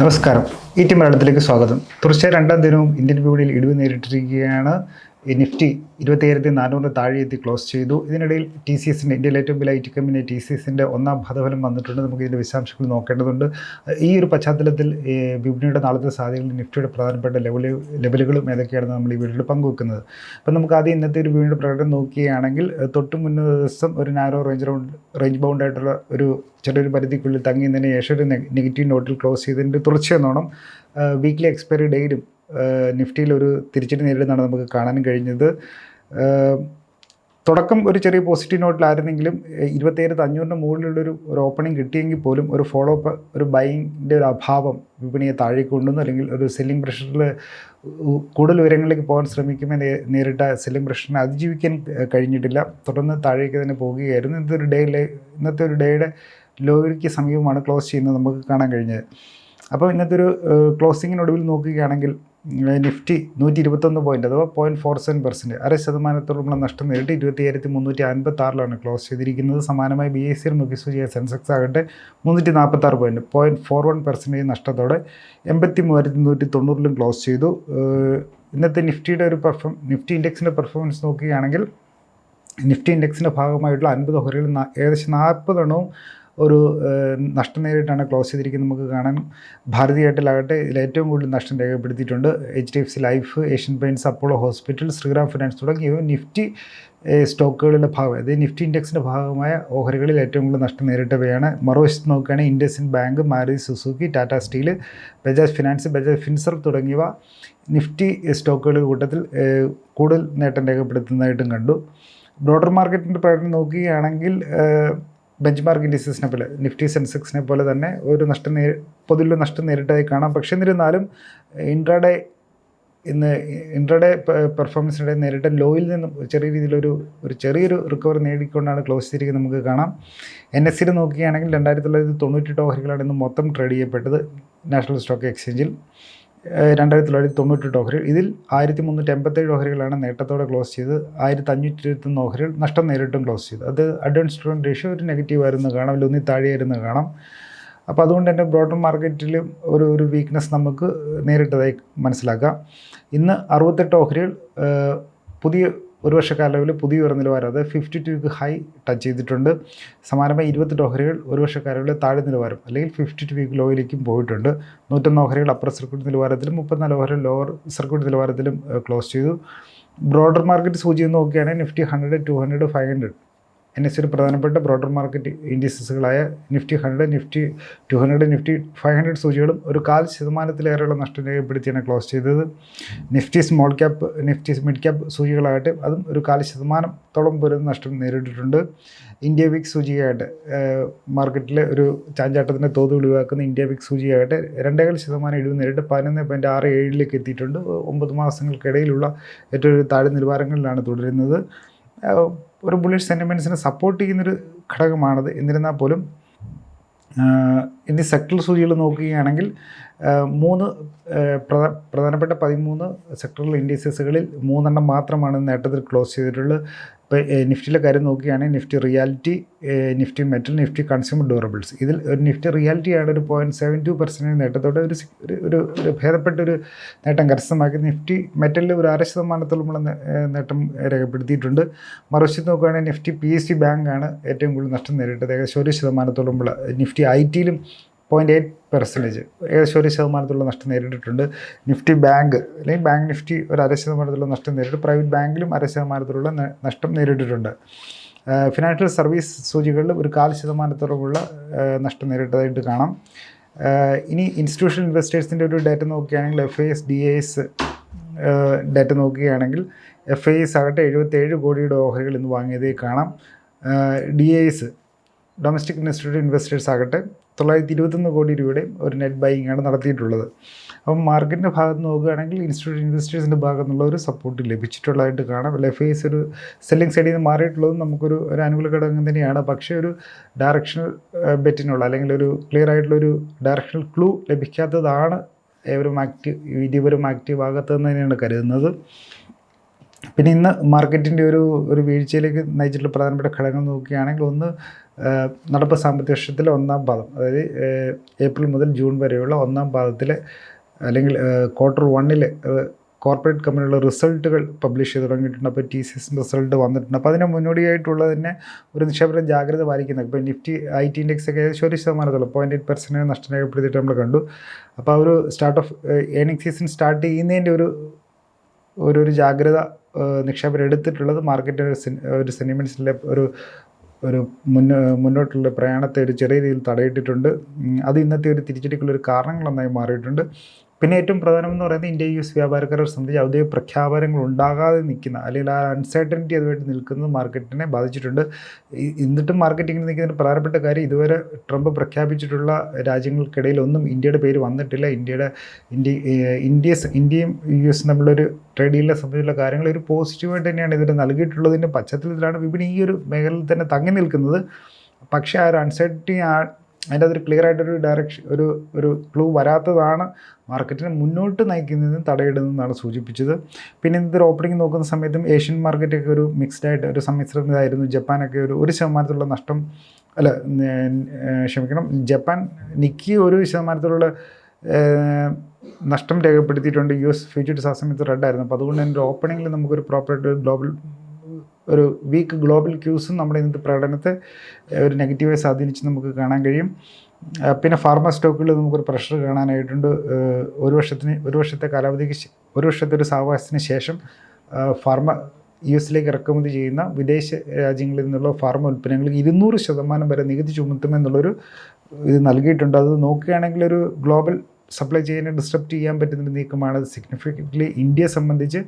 നമസ്കാരം. ഈ ടി മലയാളത്തിലേക്ക് സ്വാഗതം. തുടർച്ചയായ രണ്ടാം ദിനവും ഇന്ത്യൻ വിപണിയിൽ ഇടിവ് നേരിട്ടിരിക്കുകയാണ്. ഈ നിഫ്റ്റി ഇരുപത്തിയായിരത്തി നാനൂറ് താഴെ എത്തി ക്ലോസ് ചെയ്തു. ഇതിനിടയിൽ ടി സി എസിന്റെ ഇന്ത്യയിലെ ഏറ്റവും വലിയ I T company T C എസിന്റെ ഒന്നാം ഫലഫലം വന്നിട്ടുണ്ട്. നമുക്ക് ഇതിന്റെ വിശദാംശങ്ങൾ നോക്കേണ്ടതുണ്ട്. ഈ ഒരു പശ്ചാത്തലത്തിൽ വിപണിയുടെ നാളത്തെ സാധ്യതകൾ നിഫ്റ്റിയുടെ പ്രധാനപ്പെട്ട ലെവൽ ലെവലുകളും ഏതൊക്കെയാണെന്ന് നമ്മൾ ഈ വീഡിയോയിൽ പങ്കുവെക്കുന്നത്. അപ്പം നമുക്ക് ആദ്യം ഇന്നത്തെ ഒരു വിപണിയുടെ പ്രകടനം നോക്കുകയാണെങ്കിൽ തൊട്ട് മുന്നേ ദിവസം ഒരു നാരോ റേഞ്ച് റൗണ്ട് റേഞ്ച് ബൗണ്ടായിട്ടുള്ള ഒരു ചെറിയൊരു പരിധിക്കുള്ളിൽ തങ്ങി ശേഷം ഒരു നെഗറ്റീവ് നോട്ടിൽ ക്ലോസ് ചെയ്തതിന്റെ തുടർച്ചയെന്നോണം വീക്ക്ലി എക്സ്പയറി ഡേയിലും നിഫ്റ്റിയിൽ ഒരു തിരിച്ചടി നേരിടുന്നതാണ് നമുക്ക് കാണാൻ കഴിഞ്ഞത്. തുടക്കം ഒരു ചെറിയ പോസിറ്റീവ് നോട്ടിലായിരുന്നെങ്കിലും ഇരുപത്തേഴ് അഞ്ഞൂറിന് മുകളിലുള്ളൊരു ഒരു ഓപ്പണിംഗ് കിട്ടിയെങ്കിൽ പോലും ഒരു ഫോളോ അപ്പ് ഒരു ബൈങ്ങിന്റെ ഒരു അഭാവം വിപണിയെ താഴേക്ക് കൊണ്ടുവന്നു. അല്ലെങ്കിൽ ഒരു സെല്ലിംഗ് പ്രഷറിൽ കൂടുതൽ ഉയരങ്ങളിലേക്ക് പോകാൻ ശ്രമിക്കുമ്പോൾ നേരിട്ട സെല്ലിംഗ് പ്രഷറിനെ അതിജീവിക്കാൻ കഴിഞ്ഞിട്ടില്ല. തുടർന്ന് താഴേക്ക് തന്നെ പോവുകയായിരുന്നു ഇന്നത്തെ ഒരു ഡേയിലെ ഇന്നത്തെ ഒരു ഡേയുടെ ലോയിക്ക് സമീപമാണ് ക്ലോസ് ചെയ്യുന്നത് നമുക്ക് കാണാൻ കഴിഞ്ഞത്. അപ്പോൾ ഇന്നത്തെ ഒരു ക്ലോസിങ്ങിനൊടുവിൽ നോക്കുകയാണെങ്കിൽ നിഫ്റ്റി നൂറ്റി ഇരുപത്തൊന്ന് പോയിന്റ് അഥവാ പോയിന്റ് ഫോർ സെവൻ പെർസെന്റ് അര ശതമാനത്തോളമുള്ള നഷ്ടം നേരിട്ട് ഇരുപത്തിയായിരത്തി മുന്നൂറ്റി അൻപത്തി ആറിലാണ് ക്ലോസ് ചെയ്തിരിക്കുന്നത്. സമാനമായി ബി എസ് സിയിൽ നോക്കി സൂചിയ സെൻസെക്സ് ആകട്ടെ മുന്നൂറ്റി നാൽപ്പത്താറ് point point four one percentage നഷ്ടത്തോടെ എൺപത്തി മൂവായിരത്തി നൂറ്റി തൊണ്ണൂറിലും ക്ലോസ് ചെയ്തു ഇന്നത്തെ നിഫ്റ്റിയുടെ ഒരു പെർഫോം നിഫ്റ്റി ഇൻഡെക്സിന്റെ പെർഫോമൻസ് നോക്കുകയാണെങ്കിൽ നിഫ്റ്റി ഇൻഡെക്സിന്റെ ഭാഗമായിട്ടുള്ള അൻപത് ഓഹരികളിൽ ഏകദേശം നാൽപ്പതെണ്ണവും ഒരു നഷ്ടം നേരിട്ടാണ് ക്ലോസ് ചെയ്തിരിക്കുന്നത് നമുക്ക് കാണാൻ. ഭാരതി എയർടെലാകട്ടെ ഇതിൽ ഏറ്റവും കൂടുതൽ നഷ്ടം രേഖപ്പെടുത്തിയിട്ടുണ്ട്. H D F C life Asian paints Apollo hospital Shriram finance തുടങ്ങിയവ നിഫ്റ്റി സ്റ്റോക്കുകളുടെ ഭാഗം അതായത് നിഫ്റ്റി ഇൻഡെക്സിന്റെ ഭാഗമായ ഓഹരികളിൽ ഏറ്റവും കൂടുതൽ നഷ്ടം നേരിട്ടവയാണ്. മറുവശത്ത് നോക്കുകയാണെങ്കിൽ IndusInd bank Maruti Suzuki Tata steel Bajaj finance Bajaj Finserv തുടങ്ങിയവ നിഫ്റ്റി സ്റ്റോക്കുകളുടെ കൂട്ടത്തിൽ കൂടുതൽ നേട്ടം രേഖപ്പെടുത്തുന്നതായിട്ടും കണ്ടു. ബ്രോഡർ മാർക്കറ്റിന്റെ പ്രകടനം നോക്കുകയാണെങ്കിൽ ബെഞ്ച് മാർക്ക് ഇൻഡിസസിനെ പോലെ നിഫ്റ്റി സെൻസെക്സിനെ പോലെ തന്നെ ഒരു നഷ്ടം നേരി പൊതുവിൽ നഷ്ടം നേരിട്ടതായി കാണാം. പക്ഷേ എന്നിരുന്നാലും ഇൻട്രാഡേ ഇന്ന് ഇൻട്രാഡേ പെർഫോമൻസിനിടെ നേരിട്ട ലോയിൽ നിന്നും ചെറിയ രീതിയിലൊരു ഒരു ചെറിയൊരു റിക്കവറി നേടിക്കൊണ്ടാണ് ക്ലോസ് ചെയ്തിരിക്കുന്നത് നമുക്ക് കാണാം. എൻ എസ് സിയിൽ നോക്കുകയാണെങ്കിൽ രണ്ടായിരത്തി തൊള്ളായിരത്തി തൊണ്ണൂറ്റെട്ട് ഓഹരികളാണ് ഇന്ന് മൊത്തം ട്രേഡ് ചെയ്യപ്പെട്ടത് നാഷണൽ സ്റ്റോക്ക് എക്സ്ചേഞ്ചിൽ. രണ്ടായിരത്തി തൊള്ളായിരത്തി തൊണ്ണൂറ്റെട്ട് ഓഹരികൾ. ഇതിൽ ആയിരത്തി മുന്നൂറ്റി എൺപത്തേഴ് ഓഹരികളാണ് നേട്ടത്തോടെ ക്ലോസ് ചെയ്ത് ആയിരത്തി അഞ്ഞൂറ്റി ഇരുപത്തൊന്ന് ഓഹരികൾ നഷ്ടം നേരിട്ടും ക്ലോസ് ചെയ്തു. അത് അഡ്വാൻസ് സ്റ്റുഡന്റ് റേഷ്യോ ഒരു നെഗറ്റീവ് ആയിരുന്നു കാണാം അല്ലെങ്കിൽ ഒന്നി താഴെയായിരുന്നു കാണാം. അപ്പോൾ അതുകൊണ്ട് തന്നെ ബ്രോഡർ മാർക്കറ്റിൽ ഒരു ഒരു വീക്ക്നെസ് നമുക്ക് നേരിട്ടതായി മനസ്സിലാക്കാം. ഇന്ന് അറുപത്തെട്ട് ഓഹരികൾ പുതിയ ഒരു വർഷ കാലയളവിൽ പുതിയ ഉയർന്ന നിലവാരം അതായത് ഫിഫ്റ്റി ടു ഹൈ ടച്ച് ചെയ്തിട്ടുണ്ട്. സമാനമായി ഇരുപത്തെട്ട് ഓഹരികൾ ഒരു വർഷ കാലയളവിൽ താഴെ നിലവാരം അല്ലെങ്കിൽ ഫിഫ്റ്റി ടു വീക്ക് ലോയിലേക്കും പോയിട്ടുണ്ട്. നൂറ്റൊന്ന് ഓഹരികൾ അപ്പർ സർക്യൂട്ട് നിലവാരത്തിലും മുപ്പത്തിനാല് ഓഹരികൾ ലോവർ സർക്യൂട്ട് നിലവാരത്തിലും ക്ലോസ് ചെയ്തു. ബ്രോഡർ മാർക്കറ്റ് സൂചി നോക്കുകയാണെങ്കിൽ Nifty hundred two hundred five hundred N S സിയുടെ പ്രധാനപ്പെട്ട broader market ഇൻഡിസസുകളായ Nifty hundred Nifty two hundred Nifty five hundred സൂചികളും ഒരു കാൽ ശതമാനത്തിലേറെയുള്ള നഷ്ടം രേഖപ്പെടുത്തിയാണ് ക്ലോസ് ചെയ്തത്. Nifty small cap Nifty mid cap സൂചികളാകട്ടെ അതും ഒരു കാൽ ശതമാനത്തോളം പോലും നഷ്ടം നേരിട്ടിട്ടുണ്ട്. ഇന്ത്യ വിക്സ് സൂചികയാകട്ടെ മാർക്കറ്റിലെ ഒരു ചാഞ്ചാട്ടത്തിന്റെ തോത് ഒഴിവാക്കുന്ന ഇന്ത്യ വിക്സ് സൂചികയാകട്ടെ രണ്ടേകാൽ ശതമാനം ഇടിവ് നേരിട്ട് പതിനൊന്ന് പോയിന്റ് ആറ് ഏഴിലേക്ക് എത്തിയിട്ടുണ്ട്. ഒമ്പത് മാസങ്ങൾക്കിടയിലുള്ള ഏറ്റവും താഴെ നിലവാരങ്ങളിലാണ് തുടരുന്നത്. ഒരു ബുള്ളിഷ് സെന്റിമെന്റ്സിനെ സപ്പോർട്ട് ചെയ്യുന്നൊരു ഘടകമാണത്. എന്നിരുന്നാൽ പോലും ഇനി സെക്ടർ സൂചികൾ നോക്കുകയാണെങ്കിൽ മൂന്ന് പ്രധാനപ്പെട്ട പതിമൂന്ന് സെക്ടറൽ ഇൻഡീസസുകളിൽ മൂന്നെണ്ണം മാത്രമാണ് നേട്ടത്തിൽ ക്ലോസ് ചെയ്തിട്ടുള്ളത്. ഇപ്പോൾ നിഫ്റ്റിയിലെ കാര്യം നോക്കുകയാണെങ്കിൽ Nifty reality Nifty metal Nifty consumer durables. ഇതിൽ ഒരു നിഫ്റ്റി റിയാലിറ്റിയാണ് ഒരു പോയിന്റ് സെവൻ ടു പെർസെന്റേജ് നേട്ടത്തോടെ ഒരു ഒരു ഒരു ഭേദപ്പെട്ട ഒരു നേട്ടം കരസ്ഥമാക്കി. നിഫ്റ്റി മെറ്റലിൽ ഒരു അര ശതമാനത്തോളമുള്ള നേട്ടം രേഖപ്പെടുത്തിയിട്ടുണ്ട്. മറുവശത്ത് നോക്കുകയാണെങ്കിൽ നിഫ്റ്റി പി എസ് സി ബാങ്കാണ് ഏറ്റവും കൂടുതൽ നഷ്ടം നേരിട്ടത്. ഏകദേശം ഒരു ശതമാനത്തോളമുള്ള നിഫ്റ്റി ഐ ടിയിലും പോയിന്റ് എയ്റ്റ് പെർസെന്റേജ് ഏകദേശം ഒരു ശതമാനത്തിലുള്ള നഷ്ടം നേരിട്ടിട്ടുണ്ട്. നിഫ്റ്റി ബാങ്ക് അല്ലെങ്കിൽ ബാങ്ക് നിഫ്റ്റി ഒരു അര ശതമാനത്തിലുള്ള നഷ്ടം നേരിട്ട് പ്രൈവറ്റ് ബാങ്കിലും അര ശതമാനത്തിലുള്ള നഷ്ടം നേരിട്ടിട്ടുണ്ട്. ഫിനാൻഷ്യൽ സർവീസ് സൂചികളിൽ ഒരു കാൽ ശതമാനത്തോളമുള്ള നഷ്ടം നേരിട്ടതായിട്ട് കാണാം. ഇനി ഇൻസ്റ്റിറ്റ്യൂഷണൽ ഇൻവെസ്റ്റേഴ്സിന്റെ ഒരു ഡാറ്റ നോക്കുകയാണെങ്കിൽ F S D S data നോക്കുകയാണെങ്കിൽ എഫ് ഐ എസ് ആകട്ടെ എഴുപത്തേഴ് കോടിയുടെ ഓഹരികൾ ഇന്ന് വാങ്ങിയതേ കാണാം. D S domestic invested investors ആകട്ടെ തൊള്ളായിരത്തി ഇരുപത്തൊന്ന് കോടി രൂപയുടെ ഒരു നെറ്റ് ബൈയിങ് ആണ് നടത്തിയിട്ടുള്ളത്. അപ്പം മാർക്കറ്റിന്റെ ഭാഗത്ത് നോക്കുകയാണെങ്കിൽ ഇൻസ്റ്റിറ്റ്യൂട്ട് ഇൻവെസ്റ്റേഴ്സിന്റെ ഭാഗത്തു നിന്നുള്ള ഒരു സപ്പോർട്ട് ലഭിച്ചിട്ടുള്ളതായിട്ട് കാണാം. എഫ് ഐസ് ഒരു സെല്ലിംഗ് സൈഡിൽ നിന്ന് മാറിയിട്ടുള്ളതും നമുക്കൊരു ഒരു അനുകൂല ഘടകം തന്നെയാണ്. പക്ഷേ ഒരു ഡയറക്ഷണൽ ബെറ്റിനുള്ള അല്ലെങ്കിൽ ഒരു ക്ലിയർ ആയിട്ടുള്ള ഒരു ഡയറക്ഷണൽ ക്ലൂ ലഭിക്കാത്തതാണ് ഏവരും ആക്റ്റീവ് ഇതിവരും ആക്റ്റീവ് ആകാത്തതെന്ന് തന്നെയാണ് കരുതുന്നത്. പിന്നെ ഇന്ന് മാർക്കറ്റിന്റെ ഒരു ഒരു വീഴ്ചയിലേക്ക് നയിച്ചിട്ടുള്ള പ്രധാനപ്പെട്ട ഘടകങ്ങൾ നോക്കുകയാണെങ്കിൽ ഒന്ന് നടപ്പ് സാമ്പത്തിക വർഷത്തിലെ ഒന്നാം പാദം. അതായത് ഏപ്രിൽ മുതൽ ജൂൺ വരെയുള്ള ഒന്നാം പാദത്തിലെ അല്ലെങ്കിൽ ക്വാർട്ടർ വണ്ണിലെ കോർപ്പറേറ്റ് കമ്പനികളുടെ റിസൾട്ടുകൾ പബ്ലിഷ് ചെയ്ത് തുടങ്ങിയിട്ടുണ്ട്. അപ്പോൾ ടി സി എസ് റിസൾട്ട് വന്നിട്ടുണ്ട്. അപ്പോൾ അതിന് മുന്നോടിയായിട്ടുള്ള തന്നെ ഒരു നിക്ഷേപകരെ ജാഗ്രത പാലിക്കുന്നത്. ഇപ്പോൾ നിഫ്റ്റി ഐ ടി ഇൻഡെക്സ് ഒക്കെ ഏകദേശം ഒരു ശതമാനത്തോളം പോയിന്റ് എയ്റ്റ് പെർസെന്റ് നഷ്ടം രേഖപ്പെടുത്തിയിട്ട് നമ്മൾ കണ്ടു. അപ്പോൾ ആ ഒരു start of earning season start ചെയ്യുന്നതിന്റെ ഒരു ഒരു ജാഗ്രത നിക്ഷേപകർ എടുത്തിട്ടുള്ളത് മാർക്കറ്റ് ഒരു സെൻ- ഒരു സെന്റിമെന്റ്സിലെ ഒരു ഒരു മുന്നോ മുന്നോട്ടുള്ള പ്രയാണത്തെ ഒരു ചെറിയ രീതിയിൽ തടയിട്ടിട്ടുണ്ട്. അത് ഇന്നത്തെ ഒരു തിരിച്ചടിക്കുള്ള ഒരു കാരണങ്ങളൊന്നായി മാറിയിട്ടുണ്ട്. പിന്നെ ഏറ്റവും പ്രധാനമെന്ന് പറയുന്നത് ഇന്ത്യ യു എസ് വ്യാപാരക്കാരെ സംബന്ധിച്ച് ഔദ്യോഗിക പ്രഖ്യാപനങ്ങൾ ഉണ്ടാകാതെ നിൽക്കുന്ന അല്ലെങ്കിൽ ആ അൺസർട്ടനിറ്റി അതുമായിട്ട് നിൽക്കുന്നത് മാർക്കറ്റിനെ ബാധിച്ചിട്ടുണ്ട്. എന്നിട്ടും മാർക്കറ്റിങ്ങിൽ നിൽക്കുന്നതിന് പ്രധാനപ്പെട്ട കാര്യം ഇതുവരെ ട്രംപ് പ്രഖ്യാപിച്ചിട്ടുള്ള രാജ്യങ്ങൾക്കിടയിൽ ഒന്നും ഇന്ത്യയുടെ പേര് വന്നിട്ടില്ല. ഇന്ത്യയുടെ ഇന്ത്യ ഇന്ത്യ ഇന്ത്യയും യു എസും തമ്മിലൊരു ട്രേഡ് ഡീലിനെ സംബന്ധിച്ചുള്ള കാര്യങ്ങൾ ഒരു പോസിറ്റീവായിട്ട് തന്നെയാണ് ഇതിന് നൽകിയിട്ടുള്ളതിന്റെ പശ്ചാത്തലത്തിലാണ് വിപണി ഈ ഒരു മേഖലയിൽ തന്നെ തങ്ങി നിൽക്കുന്നത്. പക്ഷേ ആ ഒരു അൺസർട്ടനിറ്റി അതിന്റെ അതൊരു ക്ലിയർ ആയിട്ടൊരു ഡയറക്ഷൻ ഒരു ഒരു ക്ലൂ വരാത്തതാണ് മാർക്കറ്റിനെ മുന്നോട്ട് നയിക്കുന്നതിനും തടയിടുന്നതെന്നാണ് സൂചിപ്പിച്ചത്. പിന്നെ ഒരു ഓപ്പണിംഗ് നോക്കുന്ന സമയത്തും ഏഷ്യൻ മാർക്കറ്റൊക്കെ ഒരു മിക്സ്ഡ് ആയിട്ട് ഒരു സമ്മിശ്രമായിരുന്നു ജപ്പാനൊക്കെ ഒരു ഒരു ശതമാനത്തിലുള്ള നഷ്ടം അല്ല ക്ഷമിക്കണം ജപ്പാൻ നിക്കി ഒരു ശതമാനത്തിലുള്ള നഷ്ടം രേഖപ്പെടുത്തിയിട്ടുണ്ട്. യു എസ് ഫ്യൂച്ചേഴ്സ് ആ സമയത്ത് റെഡ് ആയിരുന്നു. അപ്പോൾ അതുകൊണ്ട് തന്നെ ഓപ്പണിങ്ങിൽ നമുക്കൊരു പ്രോപ്പറായിട്ട് ഗ്ലോബൽ ഒരു വീക്ക് ഗ്ലോബൽ ക്യൂസും നമ്മുടെ ഇന്നത്തെ പ്രകടനത്തെ ഒരു നെഗറ്റീവായി സ്വാധീനിച്ച് നമുക്ക് കാണാൻ കഴിയും. പിന്നെ ഫാർമ സ്റ്റോക്കുകളിൽ നമുക്കൊരു പ്രഷർ കാണാനായിട്ടുണ്ട്. ഒരു വർഷത്തിന് ഒരു വർഷത്തെ കാലാവധിക്ക് ഒരു വർഷത്തെ ഒരു സാവകാശത്തിന് ശേഷം ഫാർമ യു എസിലേക്ക് ഇറക്കുമതി ചെയ്യുന്ന വിദേശ രാജ്യങ്ങളിൽ നിന്നുള്ള ഫാർമ ഉൽപ്പന്നങ്ങൾക്ക് ഇരുന്നൂറ് ശതമാനം വരെ നികുതി ചുമത്തുമെന്നുള്ളൊരു ഇത് നൽകിയിട്ടുണ്ട്. അത് നോക്കുകയാണെങ്കിൽ ഒരു ഗ്ലോബൽ സപ്ലൈ ചെയിനെ ഡിസ്റ്റർബ് ചെയ്യാൻ പറ്റുന്ന നീക്കമാണ്. സിഗ്നിഫിക്കന്റ്ലി ഇന്ത്യയെ സംബന്ധിച്ച്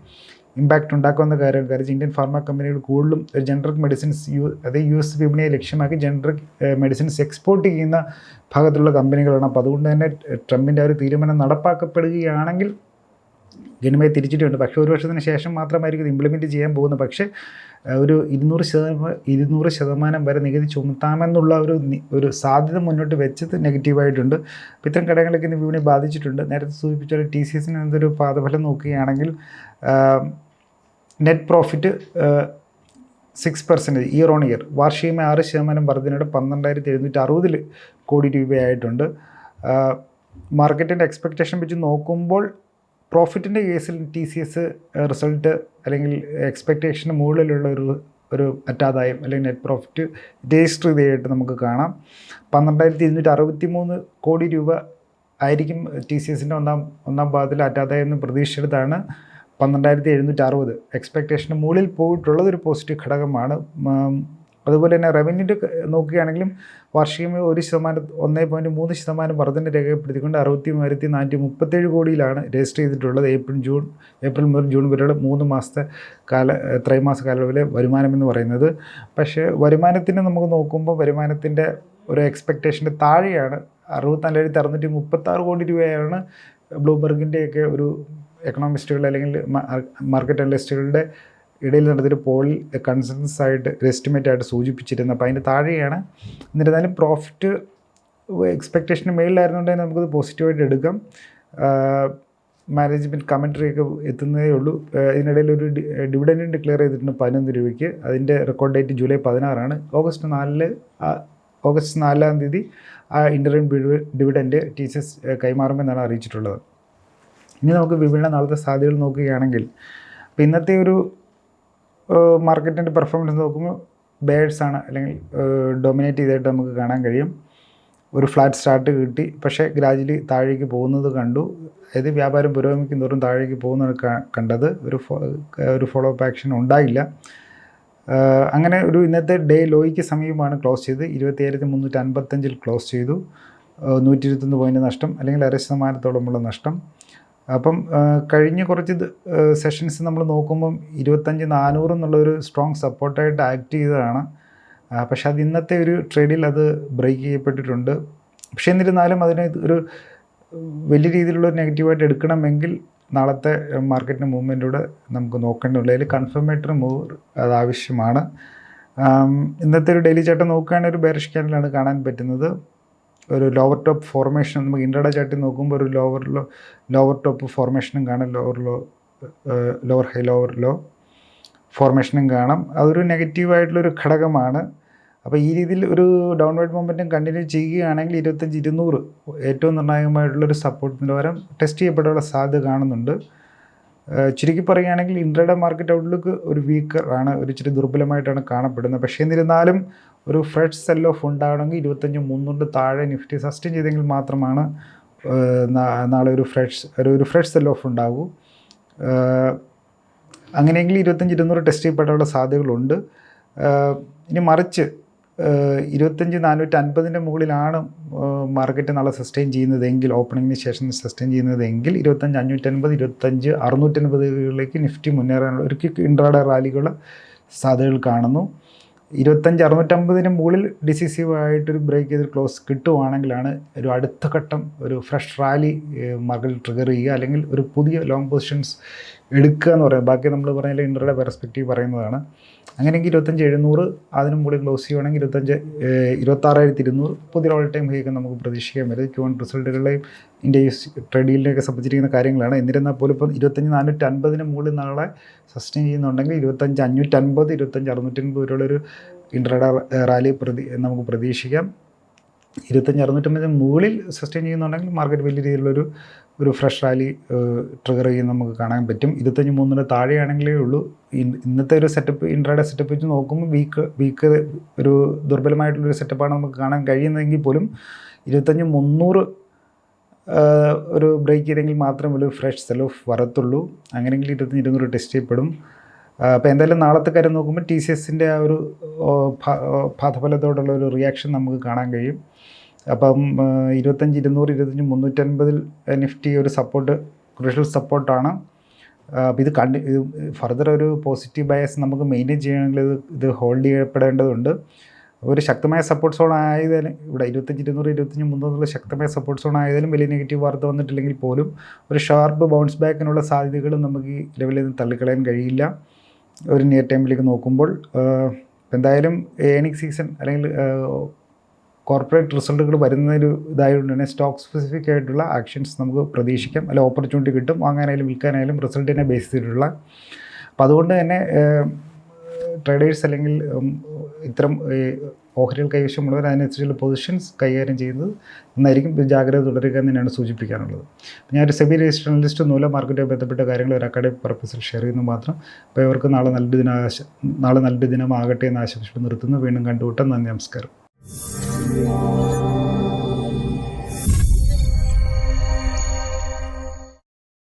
ഇമ്പാക്റ്റ് ഉണ്ടാക്കുന്ന കാര്യം കാര്യം ഇന്ത്യൻ ഫാർമ കമ്പനികൾ കൂടുതലും ജനറിക് മെഡിസിൻസ് യു അതായത് യു എസ് വിപണിയെ ലക്ഷ്യമാക്കി ജനറിക് മെഡിസിൻസ് എക്സ്പോർട്ട് ചെയ്യുന്ന ഭാഗത്തുള്ള കമ്പനികളാണ്. അപ്പോൾ അതുകൊണ്ട് തന്നെ ട്രംപിന്റെ ആ ഒരു തീരുമാനം നടപ്പാക്കപ്പെടുകയാണെങ്കിൽ ഗണ്യമായി തിരിച്ചിട്ടുണ്ട്. പക്ഷേ ഒരു വർഷത്തിന് ശേഷം മാത്രമായിരിക്കും ഇംപ്ലിമെന്റ് ചെയ്യാൻ പോകുന്നത്. പക്ഷേ ഒരു ഇരുന്നൂറ് ശതമാനം ഇരുന്നൂറ് ശതമാനം വരെ നികുതി ചുമത്താമെന്നുള്ള ഒരു ഒരു സാധ്യത മുന്നോട്ട് വെച്ചത് നെഗറ്റീവായിട്ടുണ്ട് അപ്പോൾ ഇത്തരം ഘടകങ്ങളൊക്കെ ഇന്ന് വിപണി ബാധിച്ചിട്ടുണ്ട്. നേരത്തെ സൂചിപ്പിച്ച ടി സി എസിന് എന്തൊരു പാദഫലം നോക്കുകയാണെങ്കിൽ net profit six percentage year on year വാർഷികമായി ആറ് ശതമാനം വർധനയുടെ പന്ത്രണ്ടായിരത്തി എഴുന്നൂറ്റി അറുപതിൽ കോടി രൂപയായിട്ടുണ്ട് മാർക്കറ്റിന്റെ എക്സ്പെക്റ്റേഷൻ വെച്ച് നോക്കുമ്പോൾ പ്രോഫിറ്റിന്റെ കേസിൽ ടി സി എസ് റിസൾട്ട് അല്ലെങ്കിൽ എക്സ്പെക്റ്റേഷന് മുകളിലുള്ള ഒരു ഒരു അറ്റാദായം അല്ലെങ്കിൽ നെറ്റ് പ്രോഫിറ്റ് രജിസ്റ്റർ ചെയ്തതായിട്ട് നമുക്ക് കാണാം. പന്ത്രണ്ടായിരത്തി ഇരുന്നൂറ്റി അറുപത്തി മൂന്ന് കോടി രൂപ ആയിരിക്കും ടി സി എസിന്റെ ഒന്നാം ഒന്നാം ഭാഗത്തിൽ അറ്റാദായം എന്ന് പ്രതീക്ഷിച്ചെടുത്താണ് പന്ത്രണ്ടായിരത്തി എഴുന്നൂറ്റി അറുപത് എക്സ്പെക്റ്റേഷന് മുകളിൽ പോയിട്ടുള്ളത് ഒരു പോസിറ്റീവ് ഘടകമാണ് അതുപോലെ തന്നെ റവന്യൂന്റെ നോക്കുകയാണെങ്കിലും വാർഷികം ഒരു ശതമാനം ഒന്നേ പോയിന്റ് മൂന്ന് ശതമാനം വർധന രേഖപ്പെടുത്തിക്കൊണ്ട് അറുപത്തി മൂവായിരത്തി നാനൂറ്റി മുപ്പത്തേഴ് കോടിയിലാണ് രജിസ്റ്റർ ചെയ്തിട്ടുള്ളത് ഏപ്രിൽ ജൂൺ ഏപ്രിൽ മുതൽ ജൂൺ വരെയുള്ള മൂന്ന് മാസത്തെ കാല ത്രൈമാസ കാലയളവിലെ വരുമാനം എന്ന് പറയുന്നത്. പക്ഷേ വരുമാനത്തിന് നമുക്ക് നോക്കുമ്പോൾ വരുമാനത്തിന്റെ ഒരു എക്സ്പെക്റ്റേഷന്റെ താഴെയാണ്. അറുപത്തിനാലായിരത്തി അറുന്നൂറ്റി മുപ്പത്താറ് കോടി രൂപയാണ് ബ്ലൂബർഗിന്റെയൊക്കെ ഒരു എക്കണോമിസ്റ്റുകൾ അല്ലെങ്കിൽ മാർക്കറ്റ് അനലിസ്റ്റുകളുടെ ഇടയിൽ നടത്തിയൊരു പോളിൽ കൺസൻസ് ആയിട്ട് എസ്റ്റിമേറ്റ് ആയിട്ട് സൂചിപ്പിച്ചിരുന്നത്. അപ്പോൾ അതിന്റെ താഴെയാണ് എന്നിരുന്നാലും പ്രോഫിറ്റ് എക്സ്പെക്റ്റേഷന് മേളിലായിരുന്നുണ്ടെങ്കിൽ നമുക്കത് പോസിറ്റീവായിട്ട് എടുക്കാം. മാനേജ്മെന്റ് കമൻട്രി ഒക്കെ എത്തുന്നതേ ഉള്ളൂ. ഇതിനിടയിൽ ഒരു ഡിവിഡൻഡ് ഡിക്ലെയർ ചെയ്തിട്ടുണ്ട് പതിനൊന്ന് രൂപയ്ക്ക്. അതിന്റെ റെക്കോർഡ് ഡേറ്റ് ജൂലൈ പതിനാറാണ്. ഓഗസ്റ്റ് നാലിൽ ഓഗസ്റ്റ് നാലാം തീയതി ആ ഇന്റർവ്യൂ ഡിവിഡൻഡ് ടീച്ചേഴ്സ് കൈമാറുമെന്നാണ് അറിയിച്ചിട്ടുള്ളത്. ഇനി നമുക്ക് വിപണിയുടെ നാളത്തെ സാധ്യതകൾ നോക്കുകയാണെങ്കിൽ അപ്പോൾ ഇന്നത്തെ ഒരു മാർക്കറ്റിന്റെ പെർഫോമൻസ് നോക്കുമ്പോൾ ബേഡ്സ് ആണ് അല്ലെങ്കിൽ ഡൊമിനേറ്റ് ചെയ്തായിട്ട് നമുക്ക് കാണാൻ കഴിയും. ഒരു ഫ്ലാറ്റ് സ്റ്റാർട്ട് കിട്ടി പക്ഷേ ഗ്രാജുവലി താഴേക്ക് പോകുന്നത് കണ്ടു. അതായത് വ്യാപാരം പുരോഗമിക്കും തോറും താഴേക്ക് പോകുന്നത് കണ്ടത്. ഒരു ഒരു ഫോളോ അപ്പ് ആക്ഷൻ ഉണ്ടായില്ല അങ്ങനെ ഒരു ഇന്നത്തെ ഡേ ലോയ്ക്ക് സമീപമാണ് ക്ലോസ് ചെയ്ത് ഇരുപത്തിയേഴായിരത്തി മുന്നൂറ്റി അൻപത്തഞ്ചിൽ ക്ലോസ് ചെയ്തു. നൂറ്റി ഇരുപത്തൊന്ന് പോയിന്റ് നഷ്ടം അല്ലെങ്കിൽ അര ശതമാനത്തോളമുള്ള നഷ്ടം. അപ്പം കഴിഞ്ഞ കുറച്ച് സെഷൻസ് നമ്മൾ നോക്കുമ്പം ഇരുപത്തഞ്ച് നാനൂറ് എന്നുള്ളൊരു സ്ട്രോങ് സപ്പോർട്ടായിട്ട് ആക്ട് ചെയ്തതാണ്. പക്ഷേ അത് ഇന്നത്തെ ഒരു ട്രേഡിൽ അത് ബ്രേക്ക് ചെയ്യപ്പെട്ടിട്ടുണ്ട്. പക്ഷെ എന്നിരുന്നാലും അതിന് ഒരു വലിയ രീതിയിലുള്ള ഒരു നെഗറ്റീവായിട്ട് എടുക്കണമെങ്കിൽ നാളത്തെ മാർക്കറ്റിന്റെ മൂവ്മെന്റിലൂടെ നമുക്ക് നോക്കേണ്ടതുള്ളൂ അതിൽ കൺഫർമേറ്ററി മൂവ് അത് ആവശ്യമാണ്. ഇന്നത്തെ ഒരു ഡെയിലി ചേട്ടൻ നോക്കുകയാണെങ്കിൽ ഒരു ബെയറിഷ് ക്യാൻഡിലാണ് കാണാൻ പറ്റുന്നത്. ഒരു ലോവർ ടോപ്പ് ഫോർമേഷൻ നമുക്ക് ഇൻഡയുടെ ചാർട്ടിൽ നോക്കുമ്പോൾ ഒരു ലോവർ ലോ ലോവർ ടോപ്പ് ഫോർമേഷനും കാണാം. Lower low lower high lower low ഫോർമേഷനും കാണാം. അതൊരു നെഗറ്റീവായിട്ടുള്ളൊരു ഘടകമാണ്. അപ്പോൾ ഈ രീതിയിൽ ഒരു ഡൗൺവേർഡ് മൊമെന്റും കണ്ടിന്യൂ ചെയ്യുകയാണെങ്കിൽ ഇരുപത്തഞ്ച് ഇരുന്നൂറ് ഏറ്റവും നിർണായകമായിട്ടുള്ളൊരു സപ്പോർട്ട് നിലവാരം ടെസ്റ്റ് ചെയ്യപ്പെടാനുള്ള സാധ്യത കാണുന്നുണ്ട്. ചുരുക്കി പറയുകയാണെങ്കിൽ ഇൻട്രഡേ മാർക്കറ്റ് ഔട്ട്ലുക്ക് ഒരു വീക്കർ ആണ്. ഒരു ഇച്ചിരി ദുർബലമായിട്ടാണ് കാണപ്പെടുന്നത്. പക്ഷേ എന്നിരുന്നാലും ഒരു ഫ്രഷ് സെൽ ഓഫ് ഉണ്ടാവണമെങ്കിൽ ഇരുപത്തഞ്ച് മുന്നൂറ് താഴെ നിഫ്റ്റി സസ്റ്റെയിൻ ചെയ്തെങ്കിൽ മാത്രമാണ് നാളെ ഒരു ഫ്രഷ് ഒരു ഒരു ഫ്രഷ് സെൽ ഓഫ് ഉണ്ടാകൂ. അങ്ങനെയെങ്കിൽ ഇരുപത്തഞ്ച് ഇരുന്നൂറ് ടെസ്റ്റ് ചെയ്യപ്പെടാനുള്ള സാധ്യതകളുണ്ട്. ഇനി മറിച്ച് ഇരുപത്തഞ്ച് നാനൂറ്റി അൻപതിന്റെ മുകളിലാണ് മാർക്കറ്റ് നാളെ സസ്റ്റെയിൻ ചെയ്യുന്നതെങ്കിൽ ഓപ്പണിങ്ങിന് ശേഷം സസ്റ്റെയിൻ ചെയ്യുന്നതെങ്കിൽ ഇരുപത്തഞ്ച് അഞ്ഞൂറ്റൻപത് ഇരുപത്തഞ്ച് അറുന്നൂറ്റൻപതുകളിലേക്ക് നിഫ്റ്റി മുന്നേറാനുള്ള ഒരു ഇൻട്രാഡ റാലികൾ സാധ്യതകൾ കാണുന്നു. ഇരുപത്തഞ്ച് അറുന്നൂറ്റമ്പതിന് മുകളിൽ ഡിസിസീവ് ആയിട്ടൊരു ബ്രേക്ക് ചെയ്ത് ക്ലോസ് കിട്ടുവാണെങ്കിലാണ് ഒരു അടുത്ത ഘട്ടം ഒരു ഫ്രഷ് റാലി മാർക്കറ്റിൽ ട്രിഗർ ചെയ്യുക. അല്ലെങ്കിൽ ഒരു പുതിയ ലോങ് പൊസിഷൻസ് എടുക്കുക എന്ന് പറയുന്നത്. ബാക്കി നമ്മൾ പറഞ്ഞാൽ ഇന്ററുടെ പെർസ്പെക്റ്റീവ് പറയുന്നതാണ്. അങ്ങനെയെങ്കിൽ ഇരുപത്തഞ്ച് എഴുന്നൂറ് അതിന് മുകളിൽ ക്ലോസ് ചെയ്യുവാണെങ്കിൽ ഇരുപത്തഞ്ച് ഇരുപത്താറായിരത്തി ഇരുന്നൂറ് പുതിയ ഓൾ ടൈം ഹൈക്ക് നമുക്ക് പ്രതീക്ഷിക്കാൻ വരും ക്യൂ റിസൾട്ടുകളുടെയും റിസൾട്ടുകളെയും ഇന്ത്യ ഡീലിനെയൊക്കെ സംബന്ധിച്ചിരിക്കുന്ന കാര്യങ്ങളാണ്. എന്നിരുന്നാൽ പോലും ഇപ്പം ഇരുപത്തഞ്ച് നാനൂറ്റി അൻപതിന് മുകളിൽ നാളെ സസ്റ്റെയിൻ ചെയ്യുന്നുണ്ടെങ്കിൽ ഇരുപത്തഞ്ച് അഞ്ഞൂറ്റൻപത് ഇരുപത്തഞ്ച് അറുന്നൂറ്റൻപത് വരെയുള്ളൊരു ഇന്റർ റാലി പ്രതി നമുക്ക് പ്രതീക്ഷിക്കാം. ഇരുപത്തഞ്ച് അറുന്നൂറ്റമ്പതിന് മുകളിൽ സസ്റ്റെയിൻ ചെയ്യുന്നുണ്ടെങ്കിൽ മാർക്കറ്റ് വലിയ രീതിയിലുള്ളൊരു ഒരു ഫ്രഷ് റാലി ട്രിഗർ ചെയ്യുന്ന നമുക്ക് കാണാൻ പറ്റും. ഇരുപത്തഞ്ച് മൂന്നിന് താഴെയാണെങ്കിലേ ഉള്ളൂ. ഇന്നത്തെ ഒരു സെറ്റപ്പ് ഇൻട്രാഡേ സെറ്റപ്പ് വെച്ച് നോക്കുമ്പോൾ വീക്ക് വീക്ക് ഒരു ദുർബലമായിട്ടുള്ളൊരു സെറ്റപ്പാണ് നമുക്ക് കാണാൻ കഴിയുന്നതെങ്കിൽ പോലും ഇരുപത്തഞ്ച് മുന്നൂറ് ഒരു ബ്രേക്ക് ചെയ്തെങ്കിൽ മാത്രമേ ഒരു ഫ്രഷ് സെൽ ഓഫ് വരത്തുള്ളൂ. അങ്ങനെയെങ്കിൽ ഇരുപത്തഞ്ച് ഇരുന്നൂറ് ടെസ്റ്റ് ചെയ്യപ്പെടും. അപ്പോൾ എന്തായാലും നാളത്തെ കാര്യം നോക്കുമ്പോൾ ടി സി എസിന്റെ ആ ഒരു ഓ, ഫ- ഓ, ഫലത്തോടുള്ള ഒരു റിയാക്ഷൻ നമുക്ക് കാണാൻ കഴിയും. അപ്പം ഇരുപത്തഞ്ച് ഇരുന്നൂറ് ഇരുപത്തഞ്ച് മുന്നൂറ്റൻപതിൽ നിഫ്റ്റി ഒരു സപ്പോർട്ട് ക്രൂഷ്യൽ സപ്പോർട്ടാണ് അപ്പോൾ ഇത് കണ്ടി ഇത് ഫർദർ ഒരു പോസിറ്റീവ് ബയസ് നമുക്ക് മെയിന്റെയിൻ ചെയ്യണമെങ്കിൽ ഇത് ഇത് ഹോൾഡ് ചെയ്യപ്പെടേണ്ടതുണ്ട്. ഒരു ശക്തമായ സപ്പോർട്ട് സോൺ ആയതിന് ഇവിടെ ഇരുപത്തഞ്ച് ഇരുന്നൂറ് ഇരുപത്തഞ്ച് മുന്നൂറുള്ള ശക്തമായ സപ്പോർട്ട് സോൺ ആയതിലും വലിയ നെഗറ്റീവ് വാർത്ത വന്നിട്ടില്ലെങ്കിൽ പോലും ഒരു ഷാർപ്പ് ബൗൺസ് ബാക്കിനുള്ള സാധ്യതകളും നമുക്ക് ഈ ലെവലിൽ നിന്ന് തള്ളിക്കളയാൻ കഴിയില്ല. ഒരു നിയർ ടൈമിലേക്ക് നോക്കുമ്പോൾ എന്തായാലും ഏണിംഗ് സീസൺ അല്ലെങ്കിൽ കോർപ്പറേറ്റ് റിസൾട്ടുകൾ വരുന്നൊരു ഇതായതുകൊണ്ട് തന്നെ സ്റ്റോക്ക് സ്പെസിഫിക് ആയിട്ടുള്ള ആക്ഷൻസ് നമുക്ക് പ്രതീക്ഷിക്കാം. അല്ലെങ്കിൽ ഓപ്പർച്യൂണിറ്റി കിട്ടും. വാങ്ങാനായാലും വിൽക്കാനായാലും റിസൾട്ടിനെ ബേസ് ചെയ്തിട്ടുള്ള. അപ്പോൾ അതുകൊണ്ട് തന്നെ ട്രേഡേഴ്സ് അല്ലെങ്കിൽ ഇത്തരം ഓഹരികൾ കൈവശമുള്ളവർ അതിനനുസരിച്ചുള്ള പൊസിഷൻസ് കൈകാര്യം ചെയ്യുന്നത് നന്നായിരിക്കും. ജാഗ്രത തുടരുക എന്ന് തന്നെയാണ് സൂചിപ്പിക്കാനുള്ളത്. ഞാൻ ഒരു സെബി രജിസ്റ്റർ അനലിസ്റ്റ് നൂല മാർക്കറ്റുമായി ബന്ധപ്പെട്ട കാര്യങ്ങൾ ഒരു അക്കാഡമിക് പർപ്പസിൽ ഷെയർ ചെയ്യുന്നു മാത്രം. അപ്പോൾ ഇവർക്ക് നാളെ നല്ലൊരു ദിനം ആശ നാളെ നല്ലൊരു ദിനമാകട്ടെ എന്ന് ആശംസിച്ച് നിർത്തുന്നു. വീണ്ടും കണ്ടുമുട്ടാം. നന്ദി നമസ്കാരം.